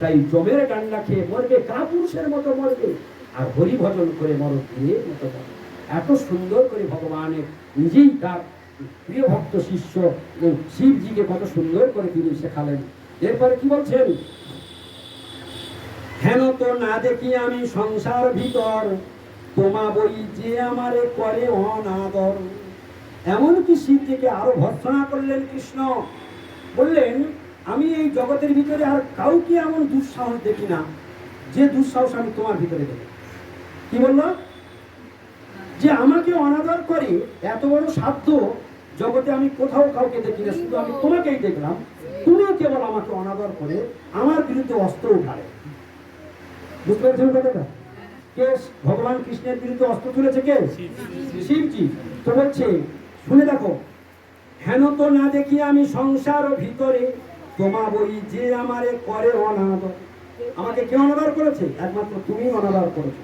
তাই জমের ডান্ডা খেয়ে মরবে, কাপুরুষের মতো মরবে। আর হরি ভজন করে মর দিয়ে মতো মরবে। এত সুন্দর করে ভগবানের নিজেই তার প্রিয় ভক্ত শিষ্য শিবজিকে কত সুন্দর করে তিনি শেখালেন। এরপরে কি বলছেন? হেন তো না দেখি আমি সংসার ভিতর, তোমা বই যে আমারে করে অনাদর। এমনকি শিবজিকে আরও ভর্সনা করলেন কৃষ্ণ। বললেন আমি এই জগতের ভিতরে আর কাউকে এমন দুঃসাহস দেখি না যে দুঃসাহস আমি তোমার ভিতরে দেখি কি বলল? যে আমাকে অনাদর করে এত বড় সাধ্য জগতে আমি কোথাও কাউকে দেখি না, শুধু আমি তোমাকেই দেখলাম। তুমি কেবল আমাকে অনাদর করে আমার বিরুদ্ধে অস্ত্র উঠালে। বুঝতে পেরেছেন কথাটা? কে ভগবান কৃষ্ণের বিরুদ্ধে অস্ত্র তুলেছে কে? শিবজি। তো বলছে, শুনে দেখো, হেন তো না দেখি আমি সংসার ভিতরে তোমা বই যে আমারে করে অনাদর। আমাকে কে অনাদর করেছে? একমাত্র তুমি অনাদর করেছ।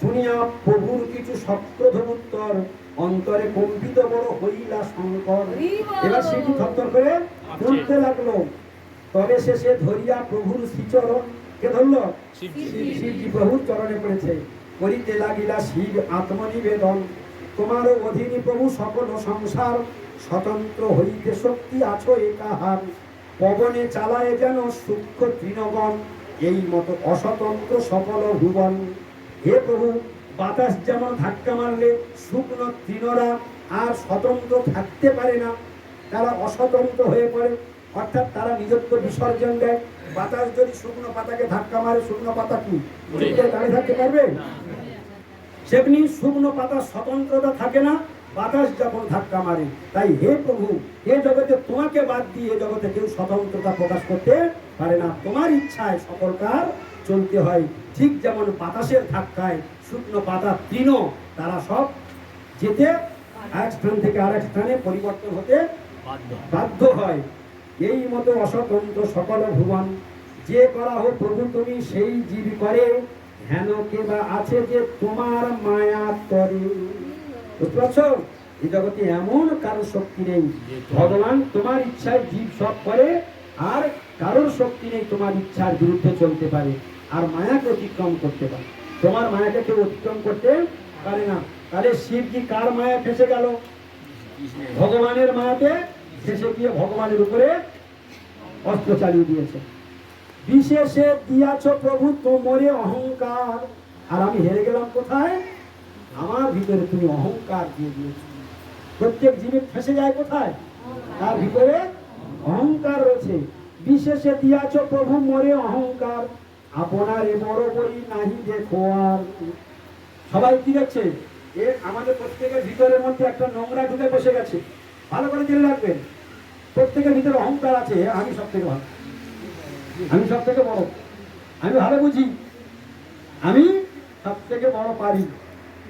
শুনিয়া প্রভুর কিছু শক্রধ উত্তর অন্তরে কম্পিত বড় হইলা শঙ্কর এবার সেটি থরথর করে উঠতে লাগল। তবে শেষে ধরিয়া প্রভুর শ্রীচরণ। কে ধরলো? শিবজি। প্রভুর চরণে পড়েছে। করিতে লাগিলা শিব আত্মনিবেদন। তোমার অধীনী প্রভু সকল সংসার। স্বতন্ত্র হইতে শক্তি আছো একাহার পবনে চালায় যেন সূক্ষ্ম তৃণগণ এই মতো অস্বতন্ত্র সকল ভুবন। হে প্রভু বাতাস যেমন ধাক্কা মারলে শুকনো তৃণরা আর স্বতন্ত্র থাকতে পারে না। তারা অস্বতন্ত্র হয়ে পড়ে অর্থাৎ তারা নিজত্ব বিসর্জন দেয়। বাতাস যদি শুকনো পাতাকে ধাক্কা মারে শুকনো পাতা কি? দাঁড়িয়ে থাকতে পারবে? সেমনি শুকনো পাতা স্বতন্ত্রতা থাকে না বাতাস যখন ধাক্কা মারে তাই হে প্রভু হে জগতে তোমাকে বাদ দিয়ে এ জগতে কেউ স্বতন্ত্রতা প্রকাশ করতে পারে না। তোমার ইচ্ছায় সকল কার চলতে হয়। ঠিক যেমন বাতাসের ধাক্কায় শুকনো পাতা তৃণ তারা সব যেতে এক স্থান থেকে আরেক স্থানে পরিবর্তন হতে বাধ্য বাধ্য হয়। এই মতো অস্বতন্ত্র সকল ভুবন যে করা হোক প্রভু তুমি সেই জীব করে। হেন কে বা আছে যে তোমার মায়া তরে বুঝতে পারছ? এই জগতে এমন কারও শক্তি নেই। ভগবান তোমার ইচ্ছায় জীব সব করে, আর কারোর শক্তি নেই তোমার ইচ্ছার বিরুদ্ধে চলতে পারে, আর মায়াকে অতিক্রম করতে পারে। তোমার মায়াকে কেউ অতিক্রম করতে পারে না। তাহলে শিব কি কার মায়া ফেসে গেল? ভগবানের মায়াতে শেষে গিয়ে ভগবানের উপরে অস্ত্র চালিয়ে দিয়েছে। বিশেষে দিয়াছ প্রভু, তোমরে অহংকার। আর আমি হেরে গেলাম কোথায়? আমার ভিতরে তুমি অহংকার দিয়ে দিয়েছ। প্রত্যেক জীবের ফেসে যায় কোথায়? তার ভিতরে অহংকার রয়েছে। বিশেষে দিয়াছ প্রভু, মরে অহংকার। আপনার এ বড় বই নাহি দেখো আর সবাই কি দেখছে? এ আমাদের প্রত্যেকের ভিতরের মধ্যে একটা নোংরা ঢুকে বসে গেছে। ভালো করে জেনে রাখবেন। প্রত্যেকের ভিতরে অহংকার আছে। আমি সব থেকে ভালো। আমি সব থেকে বড়। আমি ভালো বুঝি? আমি সব থেকে বড় পারি।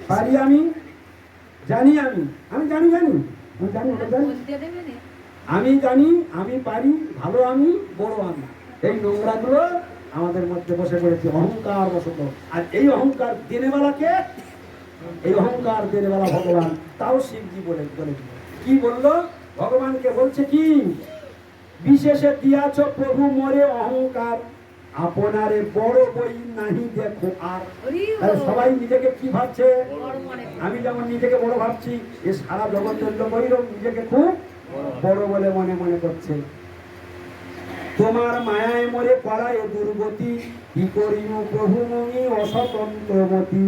পারি আমি জানি আমি আমি জানি জানি, আমি জানি জানি। আমি জানি, আমি পারি, ভালো আমি, বড় আমি। এই নোংরাগুলো আমাদের মধ্যে বসে পড়েছে, অহংকার বসত। আর এই অহংকার দিনেবেলাকে, এই অহংকার দিনেবেলা ভগবান তাও শিবজি বলে বলে। কি বলল? ভগবানকে বলছে কি? বিশেষে দিয়াছ প্রভু মরে অহংকার। আপনারে বড় বই নাহি দেখো আর। সবাই নিজেকে কি ভাবছে? আমি যেমন নিজেকে বড় ভাবছি এ সারা জগতের লোক ওইরকম নিজেকে খুব বড় বলে মনে মনে করছে। তোমার মায়ায় মরে পড়ায় দুর্গতি কি করিম প্রভু মনি অস্বতন্ত্রমতি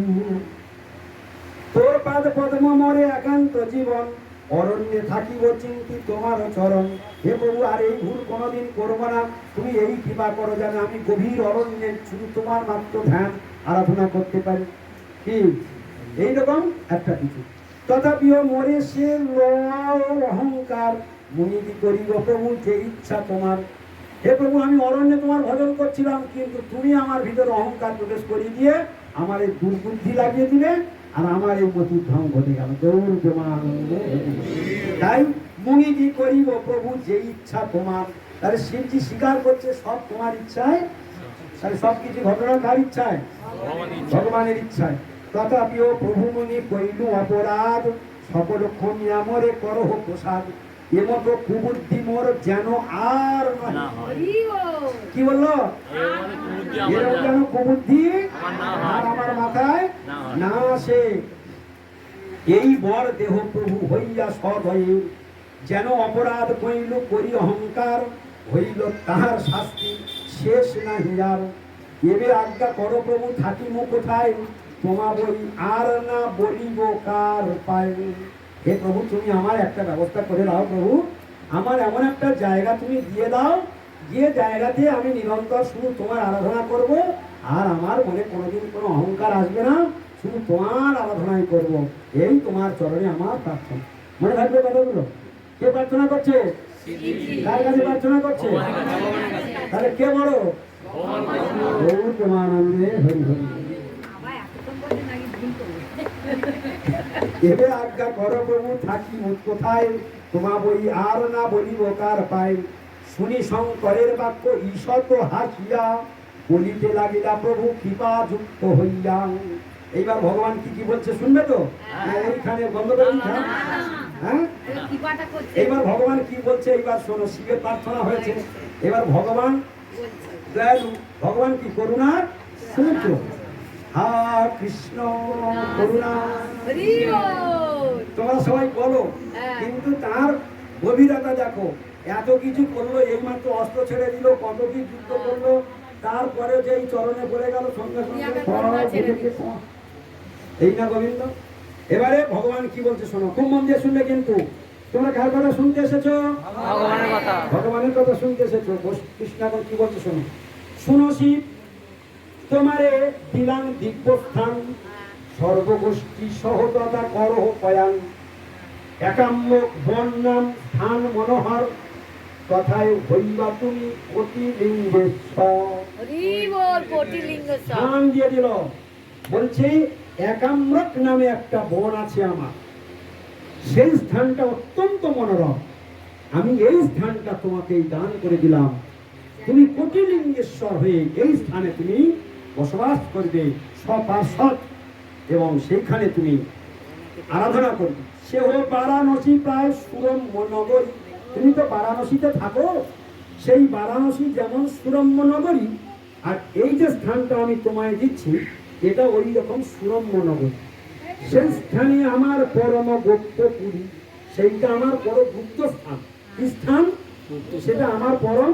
তোর পাদ পদ্ম মরে একান্ত জীবন অরণ্যে থাকিব চিন্তি তোমার চরণ। হে প্রভু, আর এই ভুল কোনোদিন করব না। তুমি এই কৃপা করো যেন আমি গভীর অরণ্যে শুধু তোমার মাত্র ধ্যান আরাধনা করতে পারি। কি? এইরকম একটা কিছু। তথাপিও মরে সে অহংকার। মুনিদি করিব প্রভু? যে ইচ্ছা তোমার। হে প্রভু, আমি অরণ্যে তোমার ভজন করছিলাম, কিন্তু তুমি আমার ভিতরে অহংকার প্রবেশ করিয়ে দিয়ে আমার এই দুর্বুদ্ধি লাগিয়ে দিলে। আর আমার এই মতির ধ্বং ঘটে গেল দৌড় জমানন্দ তাই মুনিদি করিব প্রভু? যে ইচ্ছা তোমার। তাহলে শিবজি স্বীকার করছে সব তোমার ইচ্ছায়। তাহলে সব কিছু ঘটনা কার ইচ্ছায়? ভগবানের ইচ্ছা। ভগবানের ইচ্ছায়। তথাপিও প্রভু মুনি কইল অপরাধ। সকল ক্ষমিয়া মরে করহ প্রসাদ। এমতো কুবুদ্ধি মোর যেন আর কি বলল? এরকম যেন কুবুদ্ধি আর আমার মাথায় না আসে এই বর দেহ প্রভু হইয়া সদয়ে যেন অপরাধ কইল করি অহংকার হইল তাহার শাস্তি, শেষ না হিয়ার এবে আজ্ঞা করো প্রভু থাকিব কোথায়? তোমা বই আর না বলিব কার পায়। হে প্রভু, তুমি আমার একটা ব্যবস্থা করে দাও প্রভু। আমার এমন একটা জায়গা তুমি দিয়ে দাও, যে জায়গাতে আমি নিরন্তর শুধু তোমার আরাধনা করব, আর আমার মনে কোনোদিন কোনো অহংকার আসবে না। শুধু তোমার আরাধনাই করব। এই তোমার চরণে আমার প্রার্থনা। মনে থাকবে কথাগুলো? কে প্রার্থনা করছে? কার কাছে প্রার্থনা করছে? তাহলে কে বড়? গৌর প্রেমানন্দে হরি হরি। এবে আজ্ঞা কর প্রভু, থাকি মুখ কোথায়? তোমা বই আর না বলিব কার পাই শুনি শঙ্করের বাক্য ঈশত হাসিয়া। বলিতে লাগিলা প্রভু, কৃপা যুক্ত হইয়া। এইবার ভগবান কি কি বলছে শুনবে তো হ্যাঁ, বন্ধ হ্যাঁ? হ্যাঁ এইবার ভগবান কি বলছে এইবার শোনো শিবের প্রার্থনা হয়েছে এবার ভগবান দয়ালু ভগবান কি করুণার সমুদ্র হা কৃষ্ণ করুণা তোমরা সবাই বলো হ্যাঁ। কিন্তু তার গভীরতা দেখো এত কিছু করল এইমাত্র অস্ত্র ছেড়ে দিল কত কি যুদ্ধ করল তারপরে যে এই চরণে পড়ে গেল সঙ্গে সঙ্গে এই না গোবিন্দ? এবারে ভগবান কি বলছে শোনো খুব মন দিয়ে শুনলে কিন্তু। তোমরা কার কথা শুনতে এসেছ? ভগবানের কথা। ভগবানের কথা শুনতে এসেছ। বস- কৃষ্ণ এখন কি বলছে শোনো? শুনো শিব তোমারে দিলাম দিব্যস্থান। সর্বগোষ্ঠী সহততা করহ পয়ান। একাম্য বন্যাম স্থান মনোহর। কথায় হইবা তুমি অতি লিঙ্গেশ্বর হরিবল কোটিলিঙ্গ সব স্থান দিয়ে দিল। বলছে একাম্রক নামে একটা বন আছে আমার। সেই স্থানটা অত্যন্ত মনোরম। আমি এই স্থানটা তোমাকে দান করে দিলাম। তুমি কোটিলিঙ্গেশ্বর হয়ে এই স্থানে তুমি বসবাস করবে সপার্ষদ এবং সেইখানে তুমি আরাধনা করবে। সে হলো বারাণসী, প্রায় সুরম্য নগরী তুমি তো বারাণসীতে থাকো। সেই বারাণসী যেমন সুরম্য নগরী আর এই যে স্থানটা আমি তোমায় দিচ্ছি এটা ওই রকম সুরম্য নগরী। সেই স্থানে আমার পরম গুপ্ত পুরী, সেইটা আমার বড় গুপ্ত স্থান। স্থান? সেটা আমার পরম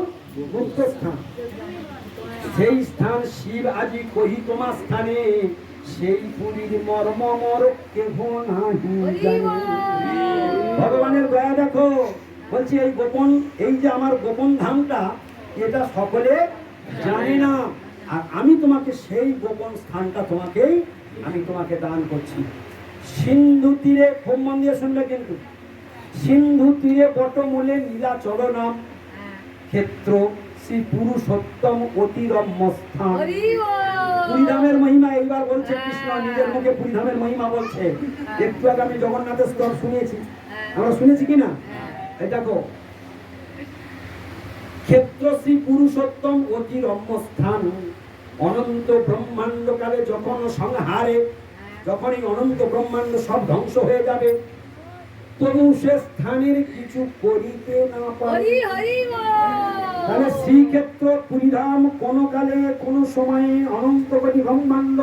গুপ্ত স্থান। সেই স্থান শিব আজি কহি তোমার স্থানে, সেই পুরীর মর্ম মর কেহ নাহি ভগবানের দয়া দেখো, বলছি এই গোপন, এই যে আমার গোপন ধামটা, এটা সকলে জানে না। আর আমি তোমাকে সেই গোপন স্থানটা তোমাকেই আমি তোমাকে দান করছি। সিন্ধু তীরে খুব মন দিয়ে শুনলে কিন্তু। সিন্ধু তীরে বটমূলে নীলা চরণাম। ক্ষেত্র শ্রী পুরুষোত্তম অতিরম্য স্থান। পুরীধামের মহিমা এইবার বলছে কৃষ্ণ নিজের মুখে পুরীধামের মহিমা বলছে। একটু আগে আমি জগন্নাথের স্তর শুনেছি। আমরা শুনেছি কি না এই দেখো। ক্ষেত্র শ্রী পুরুষোত্তম অতিরম্য স্থান। অনন্ত ব্রহ্মাণ্ড কালে যখন সংহারে যখন এই অনন্ত ব্রহ্মাণ্ড সব ধ্বংস হয়ে যাবে তবু সে স্থানের কিছু করিতে না পারে। তাহলে শ্রীক্ষেত্র পুরীধাম কোন কালে কোন সময়ে অনন্ত কোটি ব্রহ্মাণ্ড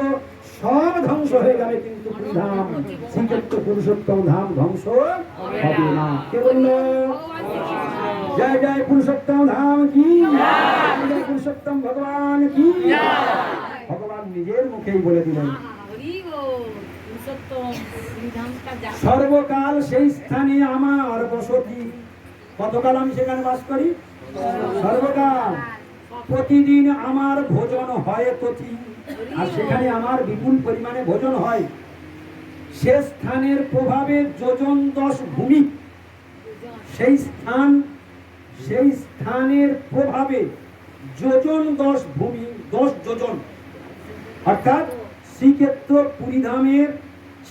সব ধ্বংস হয়ে যাবে কিন্তু পুরীধাম শ্রীক্ষেত্র পুরুষোত্তম ধাম ধ্বংস হবে না। কে বলল জয় জয় পুরুষোত্তম ধাম কি? জয় পুরুষোত্তম ভগবান কি? ভগবান নিজের মুখেই বলে দিলেন। সর্বকাল সেই স্থানে আমার বসতি। কতকাল আমি সেখানে বাস করি? সর্বকাল। প্রতিদিন আমার ভোজন হয় প্রতি। আর সেখানে আমার বিপুল পরিমাণে ভোজন হয়। সে স্থানের প্রভাবে যোজন দশ ভূমি। সেই স্থান সেই স্থানের প্রভাবে যোজন দশ ভূমি, দশ যোজন। অর্থাৎ শ্রীক্ষেত্র পুরীধামের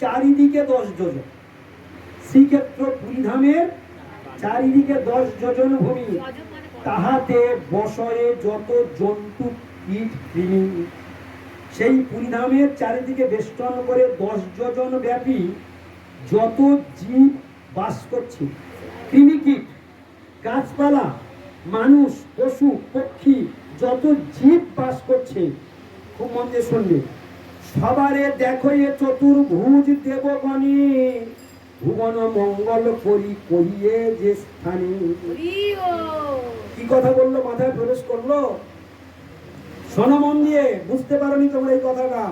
চারিদিকে দশ যোজন। শ্রীক্ষেত্র পুরীধামের চারিদিকে দশ যোজন ভূমি? তাহাতে বসয়ে যত জন্তু, কীট, কৃমি, সেই পুরীধামের চারিদিকে বেষ্টন করে দশ যোজন ব্যাপী যত জীব বাস করছে। কৃমি কীট। গাছপালা মানুষ পশু পক্ষী যত জীব বাস করছে খুব মন দিয়ে শুনবে। সবারে দেখো এ চতুর্ভুজ দেবগণে ভুবন মঙ্গল করি করিয়ে যে স্থানে। কি কথা বলল মাথায় প্রবেশ করল? শোনো মন দিয়ে বুঝতে পারোনি তোমরা এই কথাটা।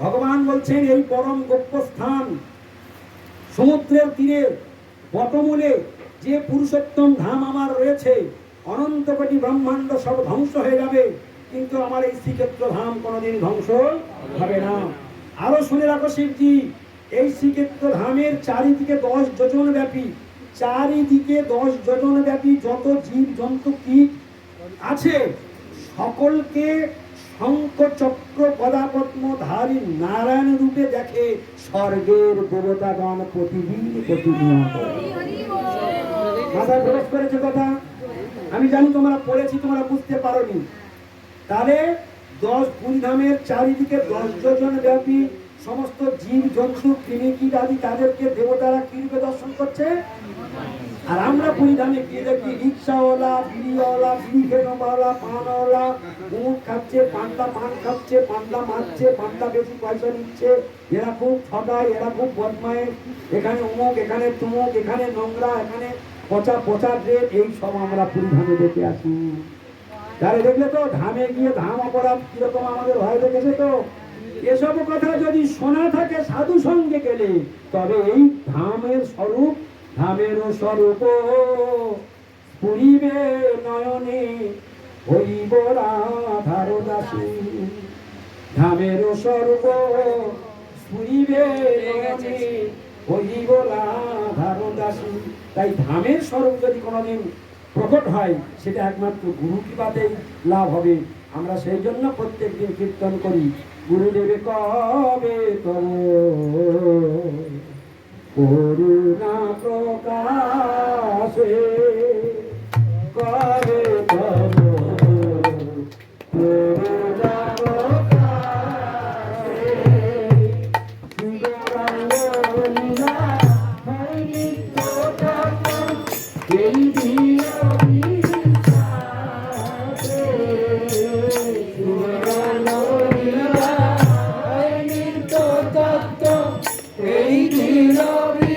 ভগবান বলছেন এই পরম গোপ্য স্থান সমুদ্রের তীরে বটমূলে যে পুরুষোত্তম ধাম আমার রয়েছে, অনন্ত কোটি ব্রহ্মাণ্ড সব ধ্বংস হয়ে যাবে, কিন্তু আমার এই শ্রীক্ষেত্র ধাম কোনোদিন ধ্বংস হবে না। আরও শুনে রাখো শিবজি, এই শ্রীক্ষেত্র ধামের চারিদিকে দশ যোজন ব্যাপী, চারিদিকে দশ যোজন ব্যাপী যত জীব জন্তু কীট আছে, সকলকে শঙ্খ চক্র পদাপদ্ম ধারী নারায়ণ রূপে দেখে স্বর্গের দেবতাগণ প্রতিদিন প্রতিনিয়ত। প্রবেশ করেছে কথা? আমি জানি তোমরা পড়েছি, তোমরা বুঝতে পারোনি। তাহলে দশ পুরীধামের চারিদিকে দশ যোজন ব্যাপী সমস্ত জীব জন্তু কৃমি কীট আদি তাদেরকে দেবতারা কি রূপে দর্শন করছে? আর আমরা পুরীধামে গিয়ে দেখি রিক্সাওয়ালা বিড়িওয়ালা বিড়ি পানওয়ালা উমুক খাচ্ছে, পান্ডা পান খাচ্ছে, পান্ডা মারছে, পান্ডা বেশি পয়সা নিচ্ছে। এরা খুব ঠগায় এরা খুব বদমায় এখানে উমুক, এখানে তুমুক, এখানে নোংরা, এখানে পচা পচা ড্রেন এই সব আমরা পুরীধামে দেখে আসি। তাহলে দেখলে তো ধামে গিয়ে ধাম অপরাধ কীরকম আমাদের ভয় দেখেছে তো? এসব কথা যদি শোনা থাকে সাধু সঙ্গে গেলে, তবে এই ধামের স্বরূপ ধামের স্বরূপ পুরিবে নয়নে হইব রাধার দাসী ধামের স্বরূপ পুরিবে নয়নে হইব রাধার দাসী তাই ধামের স্বরূপ যদি কোনোদিন প্রকট হয়, সেটা একমাত্র গুরু কৃপাতেই লাভ হবে। আমরা সেই জন্য প্রত্যেক দিন কীর্তন করি, গুরুদেবে কবে তব এই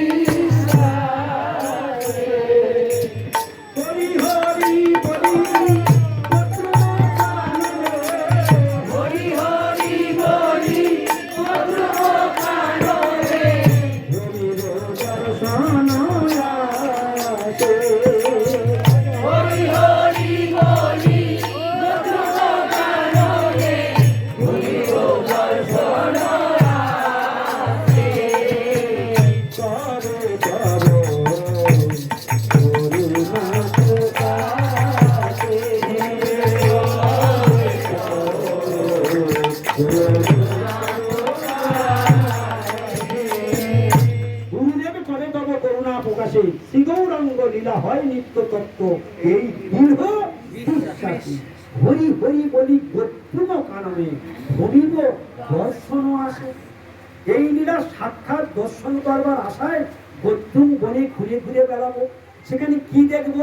আশায় গোত্রম বনে ঘুরে ঘুরে বেড়াবো। সেখানে কি দেখব?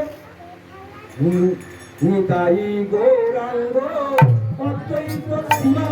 শিবা